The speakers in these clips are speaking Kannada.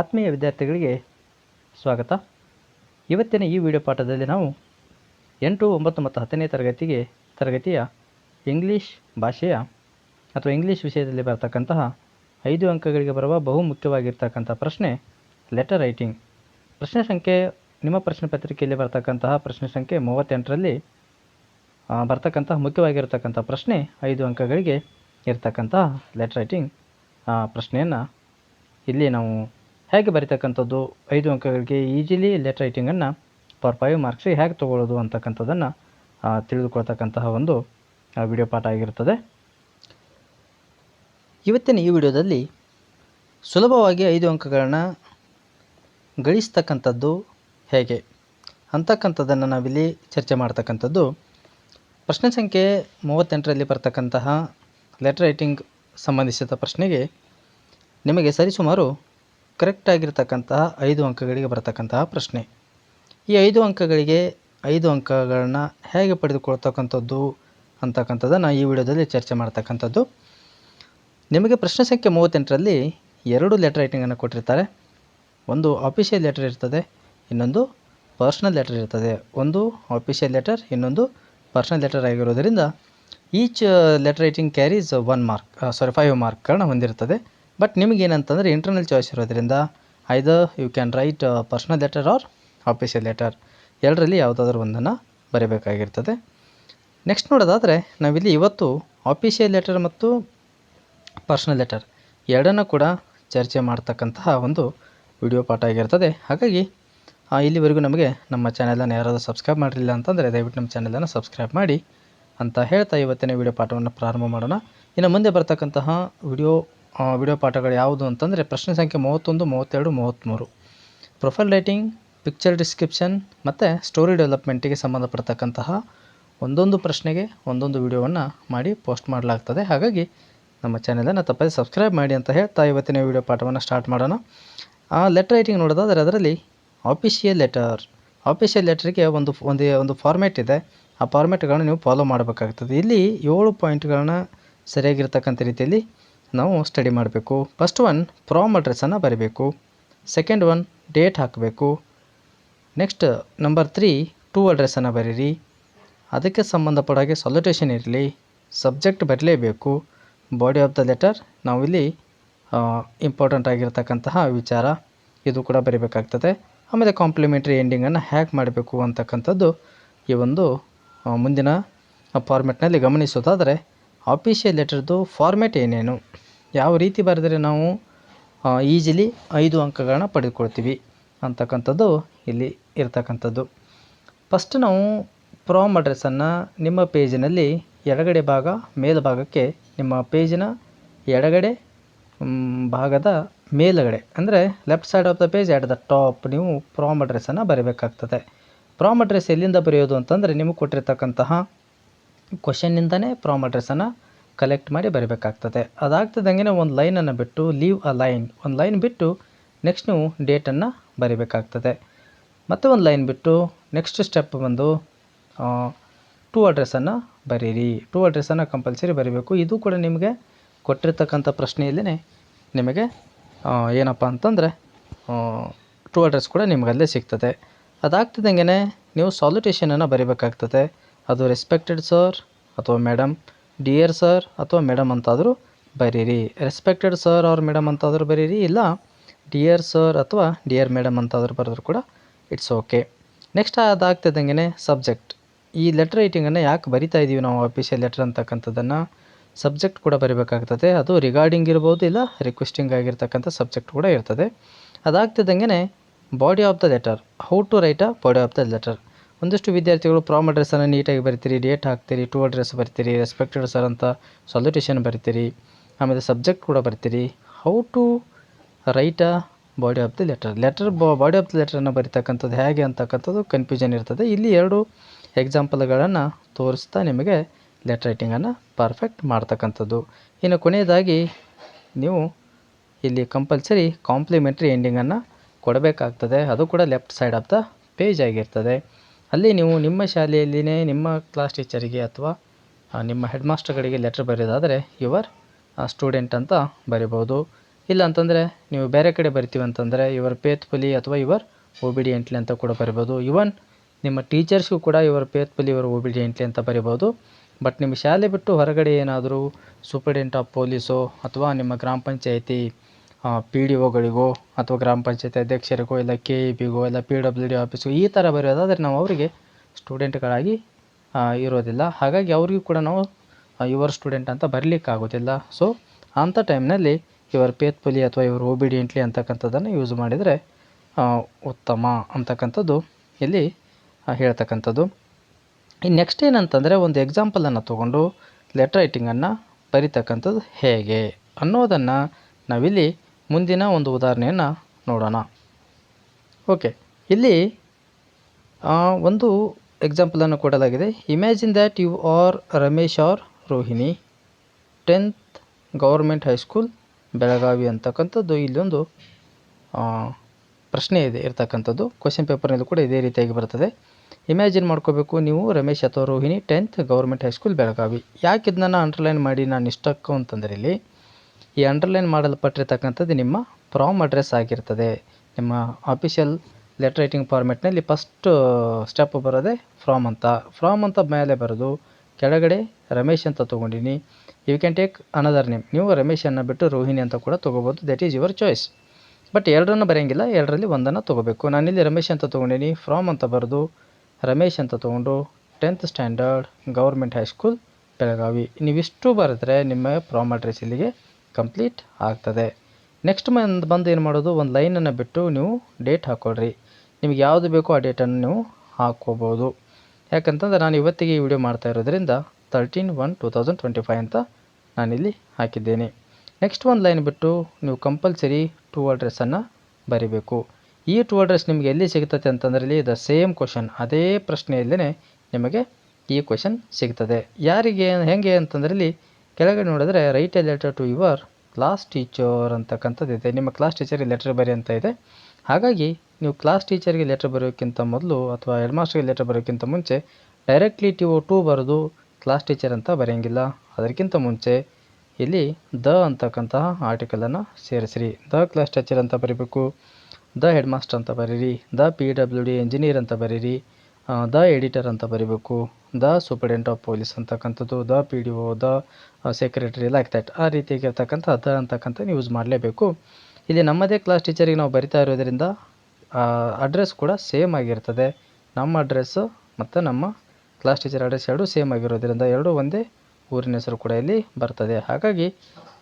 ಆತ್ಮೀಯ ವಿದ್ಯಾರ್ಥಿಗಳಿಗೆ ಸ್ವಾಗತ. ಇವತ್ತಿನ ಈ ವಿಡಿಯೋ ಪಾಠದಲ್ಲಿ ನಾವು ಎಂಟು, ಒಂಬತ್ತು ಮತ್ತು ಹತ್ತನೇ ತರಗತಿಗೆ, ತರಗತಿಯ ಇಂಗ್ಲೀಷ್ ಭಾಷೆಯ ಅಥವಾ ಇಂಗ್ಲೀಷ್ ವಿಷಯದಲ್ಲಿ ಬರತಕ್ಕಂತಹ ಐದು ಅಂಕಗಳಿಗೆ ಬರುವ ಬಹು ಮುಖ್ಯವಾಗಿರ್ತಕ್ಕಂಥ ಪ್ರಶ್ನೆ ಲೆಟರ್ ರೈಟಿಂಗ್ ಪ್ರಶ್ನೆ ಸಂಖ್ಯೆ, ನಿಮ್ಮ ಪ್ರಶ್ನೆ ಪತ್ರಿಕೆಯಲ್ಲಿ ಬರ್ತಕ್ಕಂತಹ ಪ್ರಶ್ನೆ ಸಂಖ್ಯೆ ಮೂವತ್ತೆಂಟರಲ್ಲಿ ಬರ್ತಕ್ಕಂತಹ ಮುಖ್ಯವಾಗಿರ್ತಕ್ಕಂಥ ಪ್ರಶ್ನೆ ಐದು ಅಂಕಗಳಿಗೆ ಇರ್ತಕ್ಕಂತಹ ಲೆಟರ್ ರೈಟಿಂಗ್ ಪ್ರಶ್ನೆಯನ್ನು ಇಲ್ಲಿ ನಾವು ಹೇಗೆ ಬರೀತಕ್ಕಂಥದ್ದು? ಐದು ಅಂಕಗಳಿಗೆ ಈಜಿಲಿ ಲೆಟರ್ ರೈಟಿಂಗನ್ನು ಪರ್ ಫೈವ್ ಮಾರ್ಕ್ಸಿಗೆ ಹೇಗೆ ತೊಗೊಳ್ಳೋದು ಅಂತಕ್ಕಂಥದ್ದನ್ನು ತಿಳಿದುಕೊಳ್ತಕ್ಕಂತಹ ಒಂದು ವಿಡಿಯೋ ಪಾಠ ಆಗಿರುತ್ತದೆ ಇವತ್ತಿನ ಈ ವಿಡಿಯೋದಲ್ಲಿ ಸುಲಭವಾಗಿ ಐದು ಅಂಕಗಳನ್ನು ಗಳಿಸ್ತಕ್ಕಂಥದ್ದು ಹೇಗೆ ಅಂತಕ್ಕಂಥದ್ದನ್ನು ನಾವಿಲ್ಲಿ ಚರ್ಚೆ ಮಾಡ್ತಕ್ಕಂಥದ್ದು. ಪ್ರಶ್ನೆ ಸಂಖ್ಯೆ ಮೂವತ್ತೆಂಟರಲ್ಲಿ ಬರ್ತಕ್ಕಂತಹ ಲೆಟರ್ ರೈಟಿಂಗ್ ಸಂಬಂಧಿಸಿದ ಪ್ರಶ್ನೆಗೆ ನಿಮಗೆ ಸರಿಸುಮಾರು ಕರೆಕ್ಟ್ ಆಗಿರ್ತಕ್ಕಂತಹ ಐದು ಅಂಕಗಳಿಗೆ ಬರತಕ್ಕಂತಹ ಪ್ರಶ್ನೆ. ಈ ಐದು ಅಂಕಗಳಿಗೆ ಐದು ಅಂಕಗಳನ್ನ ಹೇಗೆ ಪಡೆದುಕೊಳ್ತಕ್ಕಂಥದ್ದು ಅಂತಕ್ಕಂಥದ್ದನ್ನು ಈ ವಿಡಿಯೋದಲ್ಲಿ ಚರ್ಚೆ ಮಾಡ್ತಕ್ಕಂಥದ್ದು. ನಿಮಗೆ ಪ್ರಶ್ನೆ ಸಂಖ್ಯೆ ಮೂವತ್ತೆಂಟರಲ್ಲಿ ಎರಡು ಲೆಟರ್ ರೈಟಿಂಗನ್ನು ಕೊಟ್ಟಿರ್ತಾರೆ. ಒಂದು ಆಫಿಷಿಯಲ್ ಲೆಟರ್ ಇರ್ತದೆ, ಇನ್ನೊಂದು ಪರ್ಸ್ನಲ್ ಲೆಟರ್ ಇರ್ತದೆ. ಒಂದು ಆಫೀಷಿಯಲ್ ಲೆಟರ್ ಇನ್ನೊಂದು ಪರ್ಸ್ನಲ್ ಲೆಟರ್ ಆಗಿರೋದರಿಂದ each letter writing carries one mark sorry five ಮಾರ್ಕ್ಗಳನ್ನ ಹೊಂದಿರ್ತದೆ. ಬಟ್ ನಿಮಗೇನಂತಂದರೆ ಇಂಟರ್ನಲ್ ಚಾಯ್ಸ್ ಇರೋದ್ರಿಂದ either you can write personal letter or official letter ಎರಡರಲ್ಲಿ ಯಾವುದಾದ್ರೂ ಒಂದನ್ನು ಬರೀಬೇಕಾಗಿರ್ತದೆ. ನೆಕ್ಸ್ಟ್ ನೋಡೋದಾದರೆ ನಾವಿಲ್ಲಿ ಇವತ್ತು ಆಫೀಷಿಯಲ್ ಲೆಟರ್ ಮತ್ತು ಪರ್ಸ್ನಲ್ ಲೆಟರ್ ಎರಡನ್ನೂ ಕೂಡ ಚರ್ಚೆ ಮಾಡ್ತಕ್ಕಂತಹ ಒಂದು ವಿಡಿಯೋ ಪಾಠ ಆಗಿರ್ತದೆ. ಹಾಗಾಗಿ ಇಲ್ಲಿವರೆಗೂ ನಮಗೆ ನಮ್ಮ ಚಾನೆಲನ್ನು ಯಾರಾದರೂ ಸಬ್ಸ್ಕ್ರೈಬ್ ಮಾಡಿರಲಿಲ್ಲ ಅಂತಂದರೆ ದಯವಿಟ್ಟು ನಮ್ಮ ಚಾನೆಲನ್ನು ಸಬ್ಸ್ಕ್ರೈಬ್ ಮಾಡಿ ಅಂತ ಹೇಳ್ತಾ ಇವತ್ತಿನ ವಿಡಿಯೋ ಪಾಠವನ್ನು ಪ್ರಾರಂಭ ಮಾಡೋಣ. ಇನ್ನು ಮುಂದೆ ಬರ್ತಕ್ಕಂತಹ ವಿಡಿಯೋ ವಿಡಿಯೋ ಪಾಠಗಳು ಯಾವುದು ಅಂತಂದರೆ ಪ್ರಶ್ನೆ ಸಂಖ್ಯೆ ಮೂವತ್ತೊಂದು, ಮೂವತ್ತೆರಡು, ಮೂವತ್ತ್ಮೂರು. ಪ್ರೊಫೈಲ್ ರೈಟಿಂಗ್ ಪಿಕ್ಚರ್ ಡಿಸ್ಕ್ರಿಪ್ಷನ್ ಮತ್ತು ಸ್ಟೋರಿ ಡೆವಲಪ್ಮೆಂಟಿಗೆ ಸಂಬಂಧಪಡ್ತಕ್ಕಂತಹ ಒಂದೊಂದು ಪ್ರಶ್ನೆಗೆ ಒಂದೊಂದು ವಿಡಿಯೋವನ್ನು ಮಾಡಿ ಪೋಸ್ಟ್ ಮಾಡಲಾಗ್ತದೆ. ಹಾಗಾಗಿ ನಮ್ಮ ಚಾನೆಲನ್ನು ತಪ್ಪದೆ ಸಬ್ಸ್ಕ್ರೈಬ್ ಮಾಡಿ ಅಂತ ಹೇಳ್ತಾ ಇವತ್ತಿನ ವಿಡಿಯೋ ಪಾಠವನ್ನು ಸ್ಟಾರ್ಟ್ ಮಾಡೋಣ. ಆ ಲೆಟರ್ ರೈಟಿಂಗ್ ನೋಡೋದಾದರೆ ಅದರಲ್ಲಿ ಆಫೀಷಿಯಲ್ ಲೆಟರ್ ಆಫೀಷಿಯಲ್ ಲೆಟರ್ಗೆ ಒಂದು ಒಂದು ಒಂದು ಫಾರ್ಮ್ಯಾಟ್ ಇದೆ. ಆ ಫಾರ್ಮ್ಯಾಟ್ಗಳನ್ನು ನೀವು ಫಾಲೋ ಮಾಡಬೇಕಾಗ್ತದೆ. ಇಲ್ಲಿ ಏಳು ಪಾಯಿಂಟ್ಗಳನ್ನ ಸರಿಯಾಗಿರ್ತಕ್ಕಂಥ ರೀತಿಯಲ್ಲಿ ನಾವು ಸ್ಟಡಿ ಮಾಡಬೇಕು. ಫಸ್ಟ್ ಒನ್ ಪ್ರಾಮ್ ಅಡ್ರೆಸ್ಸನ್ನು ಬರೀಬೇಕು. ಸೆಕೆಂಡ್ ಒನ್ ಡೇಟ್ ಹಾಕಬೇಕು. ನೆಕ್ಸ್ಟ್ ನಂಬರ್ ತ್ರೀ ಟೂ ಅಡ್ರೆಸ್ಸನ್ನು ಬರೀರಿ. ಅದಕ್ಕೆ ಸಂಬಂಧಪಟ್ಟ ಹಾಗೆ ಸೊಲ್ಯುಟೇಷನ್ ಇರಲಿ. ಸಬ್ಜೆಕ್ಟ್ ಬರಲೇಬೇಕು. ಬಾಡಿ ಆಫ್ ದ ಲೆಟರ್ ನಾವಿಲ್ಲಿ ಇಂಪಾರ್ಟೆಂಟ್ ಆಗಿರತಕ್ಕಂತಹ ವಿಚಾರ ಇದು ಕೂಡ ಬರೀಬೇಕಾಗ್ತದೆ. ಆಮೇಲೆ ಕಾಂಪ್ಲಿಮೆಂಟ್ರಿ ಎಂಡಿಂಗನ್ನು ಹ್ಯಾಕ್ ಮಾಡಬೇಕು ಅಂತಕ್ಕಂಥದ್ದು ಈ ಒಂದು ಮುಂದಿನ ಫಾರ್ಮೆಟ್ನಲ್ಲಿ ಗಮನಿಸೋದಾದರೆ ಆಫಿಷಿಯಲ್ ಲೆಟರ್ದು ಫಾರ್ಮೆಟ್ ಏನೇನು? ಯಾವ ರೀತಿ ಬರೆದರೆ ನಾವು ಈಜಿಲಿ ಐದು ಅಂಕಗಳನ್ನ ಪಡೆದುಕೊಳ್ತೀವಿ ಅಂತಕ್ಕಂಥದ್ದು ಇಲ್ಲಿ ಇರ್ತಕ್ಕಂಥದ್ದು. ಫಸ್ಟ್ ನಾವು ಪ್ರಾಮ್ ಅಡ್ರೆಸ್ಸನ್ನು ನಿಮ್ಮ ಪೇಜಿನಲ್ಲಿ ಎಡಗಡೆ ಭಾಗ ಮೇಲ್ಭಾಗಕ್ಕೆ ನಿಮ್ಮ ಪೇಜಿನ ಎಡಗಡೆ ಭಾಗದ ಮೇಲುಗಡೆ, ಅಂದರೆ left side of the page at the top ನೀವು ಪ್ರಾಮ್ ಅಡ್ರೆಸ್ಸನ್ನು ಬರೀಬೇಕಾಗ್ತದೆ. ಪ್ರಾಮ್ ಅಡ್ರೆಸ್ ಎಲ್ಲಿಂದ ಬರೆಯೋದು ಅಂತಂದರೆ ನಿಮಗೆ ಕೊಟ್ಟಿರ್ತಕ್ಕಂತಹ ಕ್ವಶನ್ನಿಂದನೇ ಪ್ರಾಮ್ ಅಡ್ರೆಸ್ಸನ್ನು ಕಲೆಕ್ಟ್ ಮಾಡಿ ಬರೀಬೇಕಾಗ್ತದೆ. ಅದಾಗ್ತದಂಗೆ ಒಂದು ಲೈನನ್ನು ಬಿಟ್ಟು ಲೀವ್ ಅ ಲೈನ್ ಒಂದು ಲೈನ್ ಬಿಟ್ಟು ನೆಕ್ಸ್ಟ್ ನೀವು ಡೇಟನ್ನು ಬರಿಬೇಕಾಗ್ತದೆ. ಮತ್ತೆ ಒಂದು ಲೈನ್ ಬಿಟ್ಟು ನೆಕ್ಸ್ಟ್ ಸ್ಟೆಪ್ ಬಂದು ಟೂ ಅಡ್ರೆಸ್ಸನ್ನು ಬರೀರಿ. ಟೂ ಅಡ್ರೆಸ್ಸನ್ನು ಕಂಪಲ್ಸರಿ ಬರೀಬೇಕು. ಇದು ಕೂಡ ನಿಮಗೆ ಕೊಟ್ಟಿರ್ತಕ್ಕಂಥ ಪ್ರಶ್ನೆಯಲ್ಲೇ ನಿಮಗೆ ಏನಪ್ಪ ಅಂತಂದರೆ ಟೂ ಅಡ್ರೆಸ್ ಕೂಡ ನಿಮ್ಗೆ ಅಲ್ಲೇ ಸಿಗ್ತದೆ ಅದಾಗ್ತಿದ್ದಂಗೆ ನೀವು ಸಾಲ್ಯುಟೇಷನನ್ನು ಬರೀಬೇಕಾಗ್ತದೆ. ಅದು ರೆಸ್ಪೆಕ್ಟೆಡ್ ಸರ್ ಅಥವಾ ಮೇಡಮ್ ಡಿಯರ್ ಸರ್ ಅಥವಾ ಮೇಡಮ್ ಅಂತಾದರೂ ಬರೀರಿ. ರೆಸ್ಪೆಕ್ಟೆಡ್ ಸರ್ ಅವ್ರ ಮೇಡಮ್ ಅಂತಾದರೂ ಬರೀರಿ, ಇಲ್ಲ ಡಿಯರ್ ಸರ್ ಅಥವಾ ಡಿಯರ್ ಮೇಡಮ್ ಅಂತಾದರೂ ಬರೆದ್ರು ಕೂಡ ಇಟ್ಸ್ ಓಕೆ ನೆಕ್ಸ್ಟ್ ಅದಾಗ್ತಿದ್ದಂಗೆ ಸಬ್ಜೆಕ್ಟ್ ಈ ಲೆಟರ್ ರೈಟಿಂಗನ್ನು ಯಾಕೆ ಬರಿತಾ ಇದ್ದೀವಿ ನಾವು ಆಫೀಷಿಯಲ್ ಲೆಟರ್ ಅಂತಕ್ಕಂಥದ್ದನ್ನು? ಸಬ್ಜೆಕ್ಟ್ ಕೂಡ ಬರಿಬೇಕಾಗ್ತದೆ. ಅದು ರಿಗಾರ್ಡಿಂಗ್ ಇರ್ಬೋದು, ಇಲ್ಲ ರಿಕ್ವೆಸ್ಟಿಂಗ್ ಆಗಿರ್ತಕ್ಕಂಥ ಸಬ್ಜೆಕ್ಟ್ ಕೂಡ ಇರ್ತದೆ. ಅದಾಗ್ತಿದ್ದಂಗೆ body of the letter how to write a body of the letter ಒಂದಿಷ್ಟು ವಿದ್ಯಾರ್ಥಿಗಳು ಪ್ರಾಮ್ ಅಡ್ರೆಸ್ಸನ್ನು ನೀಟಾಗಿ ಬರಿತೀರಿ ಡೇಟ್ ಹಾಕ್ತೀರಿ ಟು ಅಡ್ರೆಸ್ ಬರ್ತೀರಿ ರೆಸ್ಪೆಕ್ಟೆಡ್ ಸರ್ ಅಂತ ಸಲ್ಯೂಟೇಷನ್ ಬರಿತೀರಿ, ಆಮೇಲೆ ಸಬ್ಜೆಕ್ಟ್ ಕೂಡ ಬರ್ತೀರಿ. How to write a body of the letter letter body of the ಲೆಟರನ್ನು ಬರಿತಕ್ಕಂಥದ್ದು ಹೇಗೆ ಅಂತಕ್ಕಂಥದ್ದು ಕನ್ಫ್ಯೂಷನ್ ಇರ್ತದೆ. ಇಲ್ಲಿ ಎರಡು ಎಕ್ಸಾಂಪಲ್ಗಳನ್ನು ತೋರಿಸ್ತಾ ನಿಮಗೆ ಲೆಟರ್ ರೈಟಿಂಗನ್ನು ಪರ್ಫೆಕ್ಟ್ ಮಾಡ್ತಕ್ಕಂಥದ್ದು. ಇನ್ನು ಕೊನೆಯದಾಗಿ ನೀವು ಇಲ್ಲಿ ಕಂಪಲ್ಸರಿ ಕಾಂಪ್ಲಿಮೆಂಟ್ರಿ ಎಂಡಿಂಗನ್ನು ಕೊಡಬೇಕಾಗ್ತದೆ. ಅದು ಕೂಡ left side of the page ಆಗಿರ್ತದೆ. ಅಲ್ಲಿ ನೀವು ನಿಮ್ಮ ಶಾಲೆಯಲ್ಲಿಯೇ ನಿಮ್ಮ ಕ್ಲಾಸ್ ಟೀಚರಿಗೆ ಅಥವಾ ನಿಮ್ಮ ಹೆಡ್ ಮಾಸ್ಟರ್ಗಳಿಗೆ ಲೆಟ್ರ್ ಬರೆಯೋದಾದರೆ ಯುವರ್ ಸ್ಟೂಡೆಂಟ್ ಅಂತ ಬರಿಬೋದು. ಇಲ್ಲ ಅಂತಂದರೆ ನೀವು ಬೇರೆ ಕಡೆ ಬರಿತೀವಿ ಅಂತಂದರೆ ಯುವರ್ ಪೇತ್ಪುಲಿ ಅಥವಾ ಯುವರ್ ಒಬಿಡಿಯೆಂಟ್ಲಿ ಅಂತ ಕೂಡ ಬರಿಬೋದು. ಇವನ್ ನಿಮ್ಮ ಟೀಚರ್ಸ್ಗೂ ಕೂಡ ಯುವರ್ ಬಿ ಯುವರ್ ಒಬಿಡಿಯೆಂಟ್ಲಿ ಅಂತ ಬರಿಬೋದು. ಬಟ್ ನಿಮ್ಮ ಶಾಲೆ ಬಿಟ್ಟು ಹೊರಗಡೆ ಏನಾದರೂ ಸೂಪರ್ಡೆಂಟ್ ಆಫ್ ಪೊಲೀಸೋ ಅಥವಾ ನಿಮ್ಮ ಗ್ರಾಮ ಪಂಚಾಯತಿ ಪಿ ಡಿ ಒಗಳಿಗೋ ಅಥವಾ ಗ್ರಾಮ ಪಂಚಾಯತಿ ಅಧ್ಯಕ್ಷರಿಗೋ ಇಲ್ಲ ಕೆ ಇ ಬಿಗೋ ಇಲ್ಲ ಪಿ ಡಬ್ಲ್ಯೂ ಡಿ ಆಫೀಸ್ಗೋ ಈ ಥರ ಬರೆಯೋದಾದರೆ ನಾವು ಅವರಿಗೆ ಸ್ಟೂಡೆಂಟ್ಗಳಾಗಿ ಇರೋದಿಲ್ಲ. ಹಾಗಾಗಿ ಅವರಿಗೂ ಕೂಡ ನಾವು ಯುವರ್ ಸ್ಟೂಡೆಂಟ್ ಅಂತ ಬರಲಿಕ್ಕಾಗೋದಿಲ್ಲ. ಸೊ ಅಂಥ ಟೈಮ್ನಲ್ಲಿ ಯುವರ್ ಪೇತ್ಪುಲಿ ಅಥವಾ ಯುವರ್ ಒಬಿಡಿಯೆಂಟ್ಲಿ ಅಂತಕ್ಕಂಥದ್ದನ್ನು ಯೂಸ್ ಮಾಡಿದರೆ ಉತ್ತಮ ಅಂತಕ್ಕಂಥದ್ದು ಇಲ್ಲಿ ಹೇಳ್ತಕ್ಕಂಥದ್ದು. ಇನ್ನು ನೆಕ್ಸ್ಟ್ ಏನಂತಂದರೆ ಒಂದು ಎಕ್ಸಾಂಪಲನ್ನು ತೊಗೊಂಡು ಲೆಟರ್ ರೈಟಿಂಗನ್ನು ಬರಿತಕ್ಕಂಥದ್ದು ಹೇಗೆ ಅನ್ನೋದನ್ನು ನಾವಿಲ್ಲಿ ಮುಂದಿನ ಒಂದು ಉದಾಹರಣೆಯನ್ನು ನೋಡೋಣ. ಓಕೆ ಇಲ್ಲಿ ಒಂದು ಎಕ್ಸಾಂಪಲನ್ನು ಕೊಡಲಾಗಿದೆ. Imagine that you are Ramesh or Rohini tenth government high school Belagavi ಅಂತಕ್ಕಂಥದ್ದು. ಇಲ್ಲೊಂದು ಪ್ರಶ್ನೆ ಇದೆ, ಇರ್ತಕ್ಕಂಥದ್ದು. ಕ್ವಶನ್ ಪೇಪರ್ನಲ್ಲಿ ಕೂಡ ಇದೇ ರೀತಿಯಾಗಿ ಬರ್ತದೆ. ಇಮ್ಯಾಜಿನ್ ಮಾಡ್ಕೋಬೇಕು, ನೀವು ರಮೇಶ್ ಅಥವಾ Rohini tenth government high school Belagavi ಯಾಕೆ ಇದನ್ನ ಅಂಡರ್ಲೈನ್ ಮಾಡಿ ನಾನು ಇಷ್ಟಕ್ಕೂ ಅಂತಂದರೆ ಇಲ್ಲಿ ಈ ಅಂಡರ್ಲೈನ್ ಮಾಡಲ್ಪಟ್ಟಿರ್ತಕ್ಕಂಥದ್ದು ನಿಮ್ಮ ಪ್ರಾಮ್ ಅಡ್ರೆಸ್ ಆಗಿರ್ತದೆ. ನಿಮ್ಮ ಆಫೀಷಿಯಲ್ ಲೆಟರ್ ರೈಟಿಂಗ್ ಫಾರ್ಮೆಟ್ನಲ್ಲಿ ಫಸ್ಟು ಸ್ಟೆಪ್ ಬರೋದೇ ಫ್ರಾಮ್ ಅಂತ. ಫ್ರಾಮ್ ಅಂತ ಮೇಲೆ ಬರೋದು ಕೆಳಗಡೆ ರಮೇಶ್ ಅಂತ ತೊಗೊಂಡಿನಿ. You can take another name ನೀವು ರಮೇಶನ್ನು ಬಿಟ್ಟು ರೋಹಿಣಿ ಅಂತ ಕೂಡ ತೊಗೋಬೋದು. That is your choice but ಎರಡರನ್ನು ಬರೆಯಂಗಿಲ್ಲ. ಎರಡರಲ್ಲಿ ಒಂದನ್ನು ತೊಗೋಬೇಕು. ನಾನಿಲ್ಲಿ ರಮೇಶ್ ಅಂತ ತೊಗೊಂಡಿನಿ. ಫ್ರಾಮ್ ಅಂತ ಬರೆದು ರಮೇಶ್ ಅಂತ ತೊಗೊಂಡು tenth standard government high school Belagavi. ನೀವಿಷ್ಟು ಬರೆದ್ರೆ ನಿಮ್ಮ ಪ್ರಾಮ್ ಅಡ್ರೆಸ್ ಇಲ್ಲಿಗೆ ಕಂಪ್ಲೀಟ್ ಆಗ್ತದೆ. ನೆಕ್ಸ್ಟ್ ಮಂದು, ಬಂದು ಏನು ಮಾಡೋದು? ಒಂದು ಲೈನನ್ನು ಬಿಟ್ಟು ನೀವು ಡೇಟ್ ಹಾಕ್ಕೊಳ್ರಿ ನಿಮ್ಗೆ ಯಾವುದು ಬೇಕೋ ಆ ಡೇಟನ್ನು ನೀವು ಹಾಕ್ಕೋಬೋದು. ಯಾಕಂತಂದ್ರೆ ನಾನು ಇವತ್ತಿಗೆ ಈ ವಿಡಿಯೋ ಮಾಡ್ತಾ ಇರೋದ್ರಿಂದ thirteen one two thousand twenty five ಅಂತ ನಾನಿಲ್ಲಿ ಹಾಕಿದ್ದೇನೆ. ನೆಕ್ಸ್ಟ್ ಒಂದು ಲೈನ್ ಬಿಟ್ಟು ನೀವು ಕಂಪಲ್ಸರಿ ಟೂ ಅಡ್ರೆಸ್ಸನ್ನು ಬರಿಬೇಕು. ಈ ಟೂ ಅಡ್ರೆಸ್ ನಿಮಗೆ ಎಲ್ಲಿ ಸಿಗ್ತದೆ ಅಂತಂದ್ರೆ ಇಲ್ಲಿ ದ ಸೇಮ್ ಕ್ವಶನ್ ಅದೇ ಪ್ರಶ್ನೆಯಲ್ಲೇ ನಿಮಗೆ ಈ ಕ್ವಶನ್ ಸಿಗ್ತದೆ. ಯಾರಿಗೆ, ಹೆಂಗೆ ಅಂತಂದ್ರೆ ಇಲ್ಲಿ ಕೆಳಗಡೆ ನೋಡಿದ್ರೆ write a letter to your class teacher ಅಂತಕ್ಕಂಥದ್ದು ಇದೆ. ನಿಮ್ಮ ಕ್ಲಾಸ್ ಟೀಚರಿಗೆ ಲೆಟರ್ ಬರಿ ಅಂತ ಇದೆ. ಹಾಗಾಗಿ, ನೀವು ಕ್ಲಾಸ್ ಟೀಚರ್ಗೆ ಲೆಟರ್ ಬರೆಯೋಕ್ಕಿಂತ ಮೊದಲು ಅಥವಾ ಹೆಡ್ ಮಾಸ್ಟರ್ಗೆ ಲೆಟರ್ ಬರೋಕ್ಕಿಂತ ಮುಂಚೆ ಡೈರೆಕ್ಟ್ಲಿ ಟಿ ಒ ಟು ಬರೆದು ಕ್ಲಾಸ್ ಟೀಚರ್ ಅಂತ ಬರೆಯಂಗಿಲ್ಲ. ಅದಕ್ಕಿಂತ ಮುಂಚೆ, ಇಲ್ಲಿ ದ ಅಂತಕ್ಕಂತಹ ಆರ್ಟಿಕಲನ್ನು ಸೇರಿಸಿರಿ. ದ ಕ್ಲಾಸ್ ಟೀಚರ್ ಅಂತ ಬರೀಬೇಕು. ದ ಹೆಡ್ ಮಾಸ್ಟರ್ ಅಂತ ಬರೀರಿ. The P W D engineer ಅಂತ ಬರೀರಿ. ದ ಎಡಿಟರ್ ಅಂತ ಬರಿಬೇಕು. ದ ಸೂಪರ್ಡೆಂಟ್ ಆಫ್ ಪೊಲೀಸ್ ಅಂತಕ್ಕಂಥದ್ದು, the P D O, the secretary like that ಆ ರೀತಿಯಾಗಿರ್ತಕ್ಕಂಥ ದ ಅಂತಕ್ಕಂಥ ಯೂಸ್ ಮಾಡಲೇಬೇಕು. ಇಲ್ಲಿ ನಮ್ಮದೇ ಕ್ಲಾಸ್ ಟೀಚರಿಗೆ ನಾವು ಬರಿತಾ ಇರೋದ್ರಿಂದ ಅಡ್ರೆಸ್ ಕೂಡ ಸೇಮ್ ಆಗಿರ್ತದೆ. ನಮ್ಮ ಅಡ್ರೆಸ್ಸು ಮತ್ತು ನಮ್ಮ ಕ್ಲಾಸ್ ಟೀಚರ್ ಅಡ್ರೆಸ್ ಎರಡೂ ಸೇಮ್ ಆಗಿರೋದ್ರಿಂದ ಎರಡೂ ಒಂದೇ ಊರಿನ ಹೆಸರು ಕೂಡ ಇಲ್ಲಿ ಬರ್ತದೆ. ಹಾಗಾಗಿ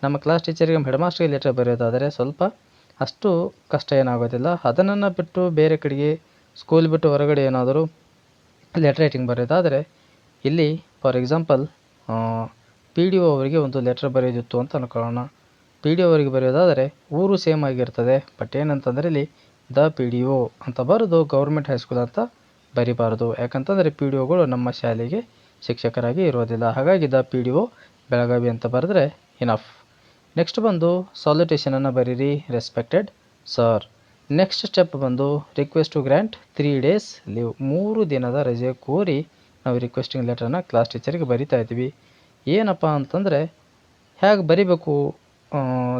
ನಮ್ಮ ಕ್ಲಾಸ್ ಟೀಚರಿಗೆ ಹೆಡ್ ಮಾಸ್ಟರ್ಗೆ ಲೆಟರ್ ಬರೆಯೋದಾದರೆ ಸ್ವಲ್ಪ ಅಷ್ಟು ಕಷ್ಟ ಏನಾಗೋದಿಲ್ಲ. ಅದನ್ನು ಬಿಟ್ಟು ಬೇರೆ ಕಡೆಗೆ ಸ್ಕೂಲ್ ಬಿಟ್ಟು ಹೊರಗಡೆ ಏನಾದರೂ ಲೆಟರ್ ರೈಟಿಂಗ್ ಬರೆಯೋದಾದರೆ, ಇಲ್ಲಿ for example P D O ಅವರಿಗೆ ಒಂದು ಲೆಟ್ರ್ ಬರೆಯೋದಿತ್ತು ಅಂತ ಅನ್ಕೊಳ್ಳೋಣ. ಪಿ ಡಿ ಒ ಅವರಿಗೆ ಬರೆಯೋದಾದರೆ, ಊರು ಸೇಮ್ ಆಗಿರ್ತದೆ ಬಟ್ ಏನಂತಂದರೆ ಇಲ್ಲಿ ದ ಪಿ ಡಿ ಒ ಅಂತ ಬರೆದು ಗೌರ್ಮೆಂಟ್ ಹೈಸ್ಕೂಲ್ ಅಂತ ಬರಿಬಾರದು. ಯಾಕಂತಂದರೆ ಪಿ ಡಿ ಒಗಳು ನಮ್ಮ ಶಾಲೆಗೆ ಶಿಕ್ಷಕರಾಗಿ ಇರೋದಿಲ್ಲ. ಹಾಗಾಗಿ the P D O Belagavi ಅಂತ ಬರೆದ್ರೆ ಇನಫ್ ನೆಕ್ಸ್ಟ್ ಬಂದು ಸಾಲ್ಯುಟೇಷನನ್ನು ಬರೀರಿ ರೆಸ್ಪೆಕ್ಟೆಡ್ ಸರ್ ನೆಕ್ಸ್ಟ್ ಸ್ಟೆಪ್ ಬಂದು request to grant three days leave ಮೂರು ದಿನದ ರಜೆ ಕೋರಿ ನಾವು ರಿಕ್ವೆಸ್ಟಿಂಗ್ ಲೆಟ್ರನ್ನ ಕ್ಲಾಸ್ ಟೀಚರಿಗೆ ಬರಿತಾ ಇದ್ದೀವಿ ಏನಪ್ಪ ಅಂತಂದರೆ ಹೇಗೆ ಬರಿಬೇಕು?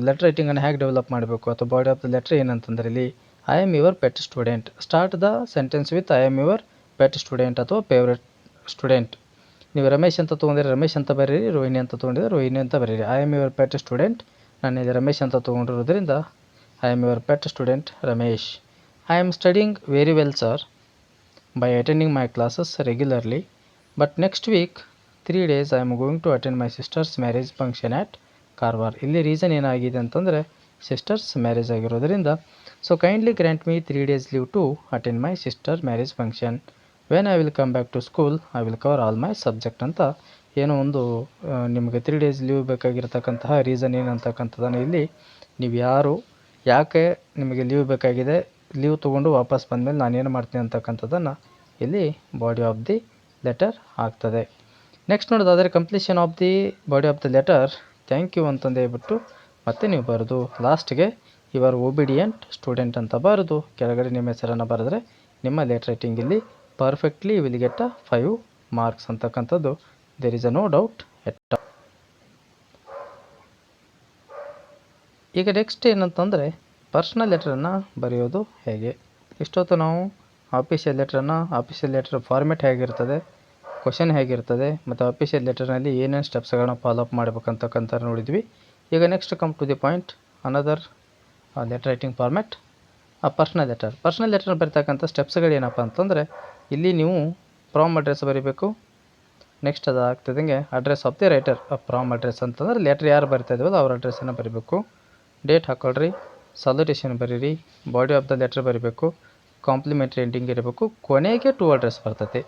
ಲೆಟ್ರ್ ರೈಟಿಂಗನ್ನು ಹೇಗೆ ಡೆವಲಪ್ ಮಾಡಬೇಕು? ಅಥವಾ ಬಾಡಿ ಆಫ್ ದ ಲೆಟ್ರ್ ಏನಂತಂದರೆ ಇಲ್ಲಿ I am your pet student start the sentence with I am your pet student ಅಥವಾ ಫೇವ್ರೆಟ್ ಸ್ಟೂಡೆಂಟ್ ನೀವು ರಮೇಶ್ ಅಂತ ತೊಗೊಂಡ್ರೆ ರಮೇಶ್ ಅಂತ ಬರೀರಿ, ರೋಹಿಣಿ ಅಂತ ತೊಗೊಂಡಿದ್ರೆ ರೋಹಿಣಿ ಅಂತ ಬರೀರಿ. I am your pet student ನಾನು ಇಲ್ಲಿ ರಮೇಶ್ ಅಂತ ತೊಗೊಂಡಿರೋದ್ರಿಂದ I am your pet student Ramesh I am studying very well sir by attending my classes regularly but next week three days I am going to attend my sister's marriage function at Karwar ಇಲ್ಲಿ ರೀಸನ್ ಏನಾಗಿದೆ ಅಂತಂದರೆ ಸಿಸ್ಟರ್ಸ್ ಮ್ಯಾರೇಜ್ ಆಗಿರೋದರಿಂದ so kindly grant me three days leave to attend my sister marriage function when I will come back to school I will cover all my subject ಅಂತ ಏನೋ ಒಂದು ನಿಮಗೆ ತ್ರೀ ಡೇಸ್ ಲೀವ್ ಬೇಕಾಗಿರ್ತಕ್ಕಂತಹ ರೀಸನ್ ಏನಂತಕ್ಕಂಥದ್ದನ್ನು ಇಲ್ಲಿ, ನೀವು ಯಾರು ಯಾಕೆ ನಿಮಗೆ ಲೀವ್ ಬೇಕಾಗಿದೆ? ಲೀವ್ ತೊಗೊಂಡು ವಾಪಸ್ ಬಂದಮೇಲೆ ನಾನೇನು ಮಾಡ್ತೀನಿ ಅಂತಕ್ಕಂಥದ್ದನ್ನು ಇಲ್ಲಿ ಬಾಡಿ ಆಫ್ ದಿ ಲೆಟರ್ ಆಗ್ತದೆ. ನೆಕ್ಸ್ಟ್ ನೋಡೋದಾದರೆ completion of the body of the letter thank you ಅಂತಂದು ಹೇಳ್ಬಿಟ್ಟು ಮತ್ತೆ ನೀವು ಬರೆದು ಲಾಸ್ಟ್ಗೆ ಯುವರ್ ಒಬಿಡಿಯಂಟ್ ಸ್ಟೂಡೆಂಟ್ ಅಂತ ಬರೆದು, ಕೆಳಗಡೆ ನಿಮ್ಮ ಹೆಸರನ್ನು ಬರೆದ್ರೆ ನಿಮ್ಮ ಲೆಟರ್ ರೈಟಿಂಗ್ ಇಲ್ಲಿ perfectly will get a five marks ಅಂತಕ್ಕಂಥದ್ದು. There is a no doubt at ಈಗ ನೆಕ್ಸ್ಟ್ ಏನಂತಂದರೆ ಪರ್ಸ್ನಲ್ ಲೆಟ್ರನ್ನು ಬರೆಯೋದು ಹೇಗೆ? ಇಷ್ಟೊತ್ತು ನಾವು ಆಫೀಷಿಯಲ್ ಲೆಟ್ರನ್ನು ಆಫೀಷಿಯಲ್ ಲೆಟ್ರ್ ಫಾರ್ಮೆಟ್ ಹೇಗಿರ್ತದೆ ಕ್ವಶನ್ ಹೇಗಿರ್ತದೆ, ಮತ್ತು ಆಫೀಷಿಯಲ್ ಲೆಟರ್ನಲ್ಲಿ ಏನೇನು ಸ್ಟೆಪ್ಸ್ಗಳನ್ನ ಫಾಲೋ ಅಪ್ ಮಾಡಬೇಕಂತಕ್ಕಂಥ ನೋಡಿದ್ವಿ. ಈಗ next come to the point another letter writing format ಆ ಪರ್ಸ್ನಲ್ ಲೆಟರ್ ಪರ್ಸ್ನಲ್ ಲೆಟರ್ ಬರೀತಕ್ಕಂಥ ಸ್ಟೆಪ್ಸ್ಗಳು ಏನಪ್ಪ ಅಂತಂದರೆ, ಇಲ್ಲಿ ನೀವು ಪ್ರಾಮ್ ಅಡ್ರೆಸ್ ಬರೀಬೇಕು. ನೆಕ್ಸ್ಟ್ ಅದು ಆಗ್ತಿದ್ದಂಗೆ address of the writer from address ಅಂತಂದ್ರೆ ಲೆಟ್ರ್ ಯಾರು ಬರಿತಾ ಇದ್ದೀವಲ್ಲ ಅವ್ರ ಅಡ್ರೆಸ್ಸನ್ನು ಬರೀಬೇಕು. ಡೇಟ್ ಹಾಕ್ಕೊಳ್ರಿ ಸಲ್ಯೂಟೇಷನ್ ಬರೀರಿ ಬಾಡಿ ಆಫ್ ದ ಲೆಟ್ರ್ ಬರೀಬೇಕು ಕಾಂಪ್ಲಿಮೆಂಟ್ರಿ ಎಂಡಿಂಗ್ ಇರಬೇಕು, ಕೊನೆಗೆ ಟೂ ಅಡ್ರೆಸ್ ಬರ್ತೈತಿ.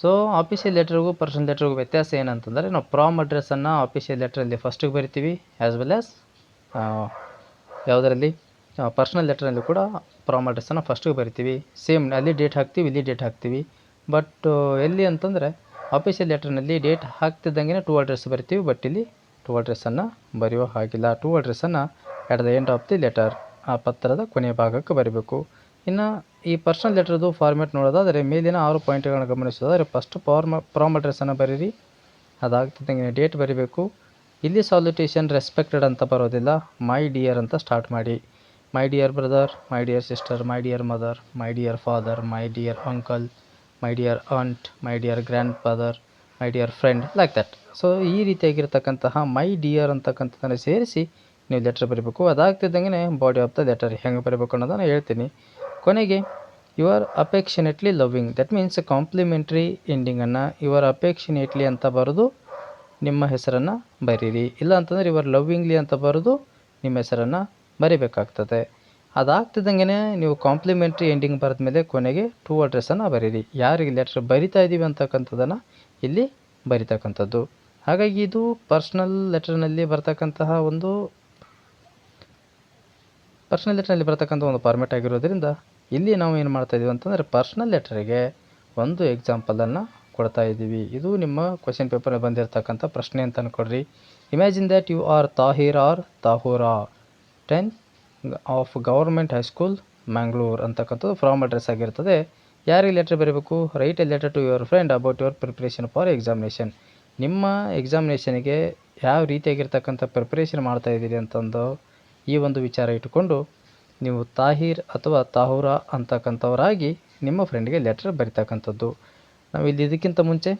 ಸೊ ಆಫೀಷಿಯಲ್ ಲೆಟ್ರಿಗೂ ಪರ್ಸನಲ್ ಲೆಟ್ರಿಗೂ ವ್ಯತ್ಯಾಸ ಏನಂತಂದರೆ, ನಾವು ಪ್ರಾಮ್ ಅಡ್ರೆಸ್ಸನ್ನು ಆಫೀಷಿಯಲ್ ಲೆಟ್ರಲ್ಲಿ ಫಸ್ಟಿಗೆ ಬರಿತೀವಿ ಆ್ಯಸ್ ವೆಲ್ ಆಸ್ ಯಾವುದರಲ್ಲಿ ಪರ್ಸ್ನಲ್ ಲೆಟ್ರಲ್ಲಿ ಕೂಡ ಪ್ರಾಮ್ ಅಡ್ರೆಸ್ಸನ್ನು ಫಸ್ಟಿಗೆ ಬರಿತೀವಿ. ಸೇಮ್ ಅಲ್ಲಿ ಡೇಟ್ ಹಾಕ್ತೀವಿ, ಇಲ್ಲಿ ಡೇಟ್ ಹಾಕ್ತೀವಿ. ಬಟ್ ಎಲ್ಲಿ ಅಂತಂದರೆ ಆಫೀಸಿಯಲ್ ಲೆಟ್ರ್ನಲ್ಲಿ ಡೇಟ್ ಹಾಕ್ತಿದ್ದಂಗೆ ಟೂ ಅಡ್ರೆಸ್ ಬರಿತೀವಿ ಬಟ್ ಇಲ್ಲಿ ಟೂ ಅಡ್ರೆಸ್ಸನ್ನು ಬರೆಯೋ ಹಾಗಿಲ್ಲ. To ಅಡ್ರೆಸ್ಸನ್ನು at the end of the letter ಆ ಪತ್ರದ ಕೊನೆಯ ಭಾಗಕ್ಕೆ ಬರೀಬೇಕು. ಇನ್ನು ಈ ಪರ್ಸನಲ್ ಲೆಟರ್ದು ಫಾರ್ಮ್ಯಾಟ್ ನೋಡೋದಾದರೆ ಮೇಲಿನ ಆರು ಪಾಯಿಂಟ್ಗಳನ್ನು ಗಮನಿಸೋದಾದರೆ ಫಸ್ಟ್ ಫಾರ್ಮ ಅಡ್ರೆಸ್ಸನ್ನು ಬರೀರಿ. ಅದಾಗ್ತಿದ್ದಂಗೆ ಡೇಟ್ ಬರೀಬೇಕು. ಇಲ್ಲಿ ಸಾಲ್ಯುಟೇಷನ್ ರೆಸ್ಪೆಕ್ಟೆಡ್ ಅಂತ ಬರೋದಿಲ್ಲ. ಮೈ ಡಿಯರ್ ಅಂತ ಸ್ಟಾರ್ಟ್ ಮಾಡಿ. My dear brother my dear sister my dear mother my dear father my dear uncle my dear aunt my dear grandfather my dear friend like that so ಈ ರೀತಿಯಾಗಿರ್ತಕ್ಕಂತಹ ಮೈ ಡಿಯರ್ ಅಂತಕ್ಕಂಥದ್ದನ್ನು ಸೇರಿಸಿ ನೀವು ಲೆಟ್ರ್ ಬರೀಬೇಕು. ಅದಾಗ್ತಿದ್ದಂಗೆ ಬಾಡಿ ಆಫ್ ದ ಲೆಟರ್ ಹೆಂಗೆ ಬರೀಬೇಕು ಅನ್ನೋದನ್ನು ಹೇಳ್ತೀನಿ. ಕೊನೆಗೆ your affectionately loving that means complimentary ಎಂಡಿಂಗನ್ನು your affectionately ಅಂತ ಬರೆದು ನಿಮ್ಮ ಹೆಸರನ್ನು ಬರೀರಿ. ಇಲ್ಲ ಅಂತಂದರೆ ಯುವರ್ ಲವ್ವಿಂಗ್ಲಿ ಅಂತ ಬರೆದು ನಿಮ್ಮ ಹೆಸರನ್ನು ಬರಿಬೇಕಾಗ್ತದೆ. ಅದಾಗ್ತಿದ್ದಂಗೆ ನೀವು ಕಾಂಪ್ಲಿಮೆಂಟ್ರಿ ಎಂಡಿಂಗ್ ಬರೆದ ಮೇಲೆ ಕೊನೆಗೆ ಟೂ ಅಡ್ರೆಸ್ಸನ್ನು ಬರೀರಿ. ಯಾರಿಗೆ ಲೆಟ್ರ್ ಬರಿತಾ ಇದ್ದೀವಿ ಅಂತಕ್ಕಂಥದ್ದನ್ನು ಇಲ್ಲಿ ಬರಿತಕ್ಕಂಥದ್ದು. ಹಾಗಾಗಿ ಇದು ಪರ್ಸ್ನಲ್ ಲೆಟರ್ನಲ್ಲಿ ಬರ್ತಕ್ಕಂತಹ ಒಂದು ಪರ್ಸ್ನಲ್ ಲೆಟರ್ನಲ್ಲಿ ಬರ್ತಕ್ಕಂಥ ಒಂದು ಫಾರ್ಮೆಟ್ ಆಗಿರೋದ್ರಿಂದ ಇಲ್ಲಿ ನಾವು ಏನು ಮಾಡ್ತಾ ಇದ್ದೀವಿ ಅಂತಂದರೆ ಪರ್ಸ್ನಲ್ ಲೆಟ್ರಿಗೆ ಒಂದು ಎಕ್ಸಾಂಪಲನ್ನು ಕೊಡ್ತಾ ಇದ್ದೀವಿ ಇದು ನಿಮ್ಮ ಕ್ವಶನ್ ಪೇಪರ್ನಲ್ಲಿ ಬಂದಿರತಕ್ಕಂಥ ಪ್ರಶ್ನೆ ಅಂತ ಅಂದ್ಕೊಡ್ರಿ imagine that you are Tahir or Tahura ten of government high school Mangalore ಅಂತಕ್ಕಂಥದ್ದು ಫ್ರಾಮ್ ಅಡ್ರೆಸ್ ಆಗಿರ್ತದೆ. ಯಾರಿಗೆ ಲೆಟ್ರ್ ಬರೀಬೇಕು? Write a letter to your friend about your preparation for examination ನಿಮ್ಮ ಎಕ್ಸಾಮಿನೇಷನಿಗೆ ಯಾವ ರೀತಿಯಾಗಿರ್ತಕ್ಕಂಥ ಪ್ರಿಪ್ರೇಷನ್ ಮಾಡ್ತಾ ಇದ್ದೀರಿ ಅಂತಂದು ಈ ಒಂದು ವಿಚಾರ ಇಟ್ಟುಕೊಂಡು ನೀವು ತಾಹಿರ್ ಅಥವಾ ತಾಹೂರ ಅಂತಕ್ಕಂಥವರಾಗಿ ನಿಮ್ಮ ಫ್ರೆಂಡ್ಗೆ ಲೆಟರ್ ಬರಿತಕ್ಕಂಥದ್ದು. ನಾವು ಇಲ್ಲಿ ಇದಕ್ಕಿಂತ ಮುಂಚೆ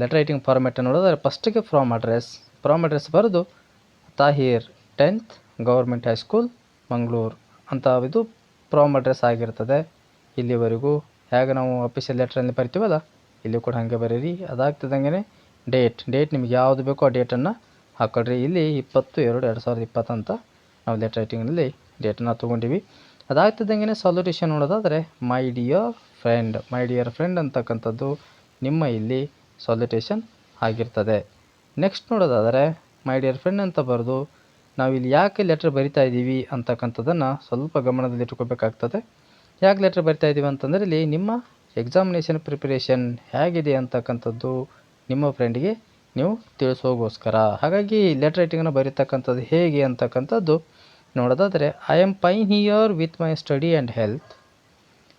ಲೆಟರ್ ರೈಟಿಂಗ್ ಫಾರ್ಮೆಟ್ ನೋಡಿದ್ರೆ ಫಸ್ಟಿಗೆ ಫ್ರಾಮ್ ಅಡ್ರೆಸ್ ಫ್ರಾಮ್ ಅಡ್ರೆಸ್ ಬರೆದು Tahir tenth government high school, Mangaluru ಅಂತ ಇದು ಫ್ರಾಮ್ ಅಡ್ರೆಸ್ ಆಗಿರ್ತದೆ. ಇಲ್ಲಿವರೆಗೂ. ಹೇಗೆ ನಾವು ಅಫಿಷಿಯಲ್ ಲೆಟ್ರಲ್ಲಿ ಬರಿತೀವಲ್ಲ, ಇಲ್ಲಿ ಕೂಡ ಹಾಗೆ ಬರೀರಿ. ಅದಾಗ್ತದಂಗೆ ಡೇಟ್ ಡೇಟ್ ನಿಮ್ಗೆ ಯಾವುದು ಬೇಕೋ ಆ ಡೇಟನ್ನು ಹಾಕ್ಕೊಳ್ರಿ ಇಲ್ಲಿ ಇಪ್ಪತ್ತು ಎರಡು ಎರಡು ಸಾವಿರದ ಇಪ್ಪತ್ತು ಅಂತ ನಾವು ಲೆಟರ್ ರೈಟಿಂಗ್ನಲ್ಲಿ ಡೇಟನ್ನು ತೊಗೊಂಡಿವಿ. ಅದಾಗ್ತದಂಗೆ ಸಾಲ್ಯೂಟೇಷನ್ ನೋಡೋದಾದರೆ my dear friend my dear friend ಅಂತಕ್ಕಂಥದ್ದು ನಿಮ್ಮ ಇಲ್ಲಿ ಸಾಲ್ಯೂಟೇಷನ್ ಆಗಿರ್ತದೆ. ನೆಕ್ಸ್ಟ್ ನೋಡೋದಾದರೆ ಮೈ ಡಿಯರ್ ಫ್ರೆಂಡ್ ಅಂತ ಬರೆದು ನಾವು ಇಲ್ಲಿ ಯಾಕೆ ಲೆಟ್ರ್ ಬರಿತಾ ಇದ್ದೀವಿ ಅಂತಕ್ಕಂಥದ್ದನ್ನು ಸ್ವಲ್ಪ ಗಮನದಲ್ಲಿ ಇಟ್ಕೋಬೇಕಾಗ್ತದೆ ಯಾಕೆ ಲೆಟ್ರ್ ಬರಿತಾ ಇದ್ದೀವಿ ಅಂತಂದರೆ ಇಲ್ಲಿ ನಿಮ್ಮ ಎಕ್ಸಾಮಿನೇಷನ್ ಪ್ರಿಪರೇಷನ್ ಹೇಗಿದೆ ಅಂತಕ್ಕಂಥದ್ದು ನಿಮ್ಮ ಫ್ರೆಂಡಿಗೆ ನೀವು ತಿಳಿಸೋಗೋಸ್ಕರ. ಹಾಗಾಗಿ ಲೆಟ್ರ್ ರೈಟಿಂಗನ್ನು ಬರೀತಕ್ಕಂಥದ್ದು ಹೇಗೆ ಅಂತಕ್ಕಂಥದ್ದು ನೋಡೋದಾದರೆ I am fine here with my study and health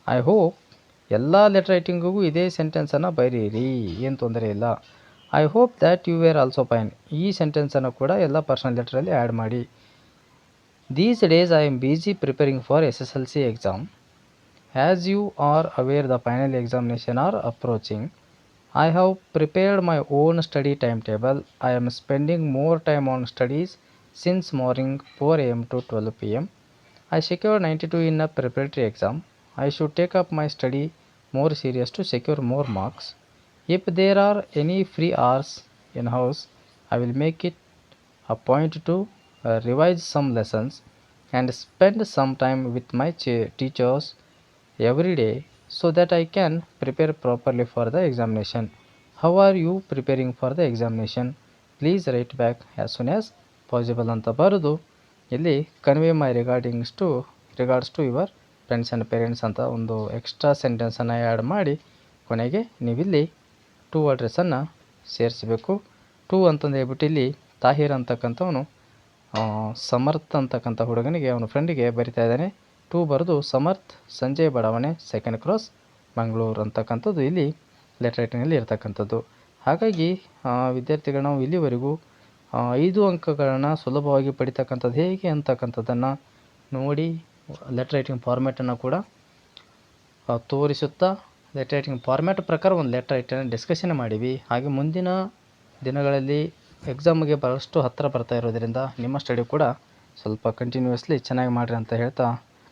I hope ಎಲ್ಲ ಲೆಟ್ರ್ ರೈಟಿಂಗಿಗೂ ಇದೇ ಸೆಂಟೆನ್ಸನ್ನು ಬರೀರಿ, ಏನು ತೊಂದರೆ ಇಲ್ಲ. I hope that you were also fine ಈ ಸೆಂಟೆನ್ಸನ್ನು ಕೂಡ ಎಲ್ಲ ಪರ್ಸನಲ್ ಲೆಟ್ರಲ್ಲಿ ಆ್ಯಡ್ ಮಾಡಿ. These days I am busy preparing for S S L C exam As you are aware the final examination are approaching. I have prepared my own study timetable. I am spending more time on studies since morning 4 am to 12 pm. I secured 92 in a preparatory exam. I should take up my study more serious to secure more marks. If there are any free hours in house, I will make it a point to uh, revise some lessons and spend some time with my teachers every day so that I can prepare properly for the examination. How are you preparing for the examination? Please write back as soon as possible ಅಂತ ಬರೆದು ಇಲ್ಲಿ convey my regardings to regards to your friends and parents ಅಂತ ಒಂದು ಎಕ್ಸ್ಟ್ರಾ ಸೆಂಟೆನ್ಸನ್ನು ಆ್ಯಡ್ ಮಾಡಿ ಕೊನೆಗೆ ನೀವಿಲ್ಲಿ ಟೂ ಅಡ್ರೆಸ್ಸನ್ನು ಸೇರಿಸಬೇಕು ಟೂ ಅಂತಂದು ಹೇಳ್ಬಿಟ್ಟು ಇಲ್ಲಿ ತಾಹಿರ್ ಅಂತಕ್ಕಂಥವನು ಸಮರ್ಥ್ ಅಂತಕ್ಕಂಥ ಹುಡುಗನಿಗೆ, ಅವನ ಫ್ರೆಂಡಿಗೆ ಬರಿತಾ ಇದ್ದಾನೆ ಟೂ ಬರೆದು ಸಮರ್ಥ್, ಸಂಜಯ್ ಬಡಾವಣೆ, ಸೆಕೆಂಡ್ ಕ್ರಾಸ್, ಮಂಗಳೂರು ಅಂತಕ್ಕಂಥದ್ದು ಇಲ್ಲಿ ಲೆಟರ್ ರೈಟಿಂಗಲ್ಲಿ ಇರ್ತಕ್ಕಂಥದ್ದು. ಹಾಗಾಗಿ ವಿದ್ಯಾರ್ಥಿಗಳು ನಾವು ಇಲ್ಲಿವರೆಗೂ ಐದು ಅಂಕಗಳನ್ನು ಸುಲಭವಾಗಿ ಪಡಿತಕ್ಕಂಥದ್ದು ಹೇಗೆ ಅಂತಕ್ಕಂಥದ್ದನ್ನು ನೋಡಿ ಲೆಟರ್ ರೈಟಿಂಗ್ ಫಾರ್ಮ್ಯಾಟನ್ನು ಕೂಡ ತೋರಿಸುತ್ತಾ ಲೆಟರ್ ರೈಟಿಂಗ್ ಫಾರ್ಮ್ಯಾಟ್ ಪ್ರಕಾರ ಒಂದು ಲೆಟರ್ ರೈಟನ್ನು ಡಿಸ್ಕಷನ್ ಮಾಡೀವಿ. ಹಾಗೆ ಮುಂದಿನ ದಿನಗಳಲ್ಲಿ ಎಕ್ಸಾಮ್ಗೆ ಬಹಳಷ್ಟು ಹತ್ತಿರ ಬರ್ತಾ ಇರೋದರಿಂದ ನಿಮ್ಮ ಸ್ಟಡಿ ಕೂಡ ಸ್ವಲ್ಪ ಕಂಟಿನ್ಯೂಸ್ಲಿ ಚೆನ್ನಾಗಿ ಮಾಡಿರಿ ಅಂತ ಹೇಳ್ತಾ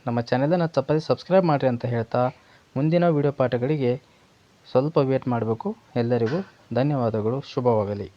ನಮ್ಮ ಚಾನೆಲನ್ನು ತಪ್ಪದೆ ಸಬ್ಸ್ಕ್ರೈಬ್ ಮಾಡಿರಿ ಅಂತ ಹೇಳ್ತಾ ಮುಂದಿನ ವಿಡಿಯೋ ಪಾಠಗಳಿಗೆ ಸ್ವಲ್ಪ ವೇಟ್ ಮಾಡಬೇಕು. ಎಲ್ಲರಿಗೂ ಧನ್ಯವಾದಗಳು. ಶುಭವಾಗಲಿ.